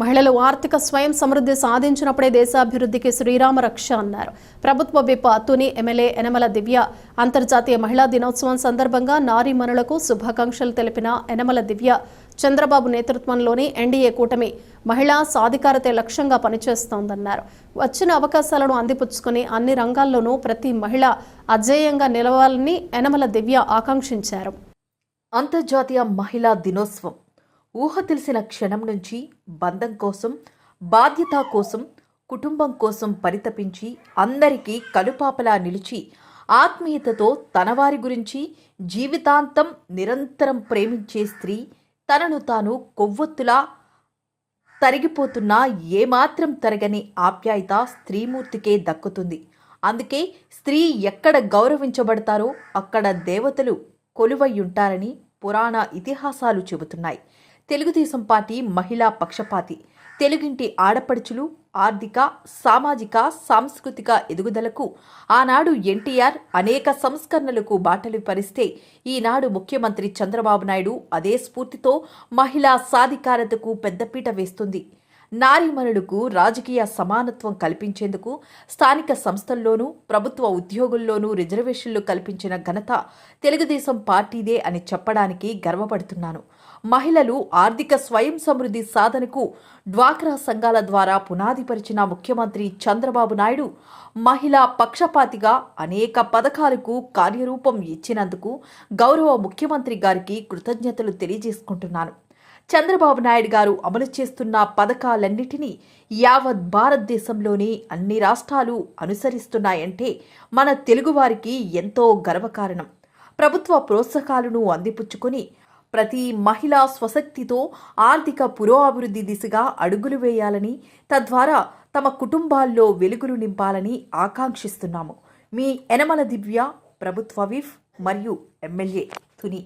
మహిళలు ఆర్థిక స్వయం సమృద్ధి సాధించినప్పుడే దేశాభివృద్ధికి శ్రీరామ రక్ష అన్నారు. ప్రభుత్వ విప్ తుని ఎమ్మెల్యే యనమల దివ్య అంతర్జాతీయ మహిళా దినోత్సవం సందర్భంగా నారీమణులకు శుభాకాంక్షలు తెలిపిన యనమల దివ్య చంద్రబాబు నేతృత్వంలోని ఎన్డీఏ కూటమి మహిళా సాధికారతే లక్ష్యంగా పనిచేస్తోందన్నారు. వచ్చిన అవకాశాలను అందిపుచ్చుకుని అన్ని రంగాల్లోనూ ప్రతి మహిళ అజేయంగా నిలవాలని యనమల దివ్య ఆకాంక్షించారు. అంతర్జాతీయ మహిళా దినోత్సవం ఊహ తెలిసిన క్షణం నుంచి బంధం కోసం బాధ్యత కోసం కుటుంబం కోసం పరితపించి అందరికీ కలుపాపలా నిలిచి ఆత్మీయతతో తనవారి గురించి జీవితాంతం నిరంతరం ప్రేమించే స్త్రీ తనను తాను కొవ్వొత్తులా తరిగిపోతున్నా ఏమాత్రం తరగని ఆప్యాయత స్త్రీమూర్తికే దక్కుతుంది. అందుకే స్త్రీ ఎక్కడ గౌరవించబడతారో అక్కడ దేవతలు కొలువై ఉంటారని పురాణ ఇతిహాసాలు చెబుతున్నాయి. తెలుగుదేశం పార్టీ మహిళా పక్షపాతి. తెలుగింటి ఆడపడుచులు ఆర్థిక సామాజిక సాంస్కృతిక ఎదుగుదలకు ఆనాడు ఎన్టీఆర్ అనేక సంస్కరణలకు బాటలు పరిస్తే ఈనాడు ముఖ్యమంత్రి చంద్రబాబు నాయుడు అదే స్ఫూర్తితో మహిళా సాధికారతకు పెద్దపీట వేస్తుంది. నారీమణులకు రాజకీయ సమానత్వం కల్పించేందుకు స్థానిక సంస్థల్లోనూ ప్రభుత్వ ఉద్యోగుల్లోనూ రిజర్వేషన్లు కల్పించిన ఘనత తెలుగుదేశం పార్టీదే అని చెప్పడానికి గర్వపడుతున్నాను. మహిళలు ఆర్థిక స్వయం సమృద్ధి సాధనకు డ్వాక్రా సంఘాల ద్వారా పునాదిపరిచిన ముఖ్యమంత్రి చంద్రబాబు నాయుడు మహిళా పక్షపాతిగా అనేక పథకాలకు కార్యరూపం ఇచ్చినందుకు గౌరవ ముఖ్యమంత్రి గారికి కృతజ్ఞతలు తెలియజేసుకుంటున్నాను. చంద్రబాబు నాయుడు గారు అమలు చేస్తున్న పథకాలన్నిటినీ యావత్ భారతదేశంలోని అన్ని రాష్ట్రాలు అనుసరిస్తున్నాయంటే మన తెలుగువారికి ఎంతో గర్వకారణం. ప్రభుత్వ ప్రోత్సాహాలను అందిపుచ్చుకొని ప్రతి మహిళా స్వశక్తితో ఆర్థిక పురోభివృద్ధి దిశగా అడుగులు వేయాలని తద్వారా తమ కుటుంబాల్లో వెలుగులు నింపాలని ఆకాంక్షిస్తున్నాము. మీ ఎనమల దివ్య ప్రభుత్వ విఫ్ మరియు ఎమ్మెల్యే తుని.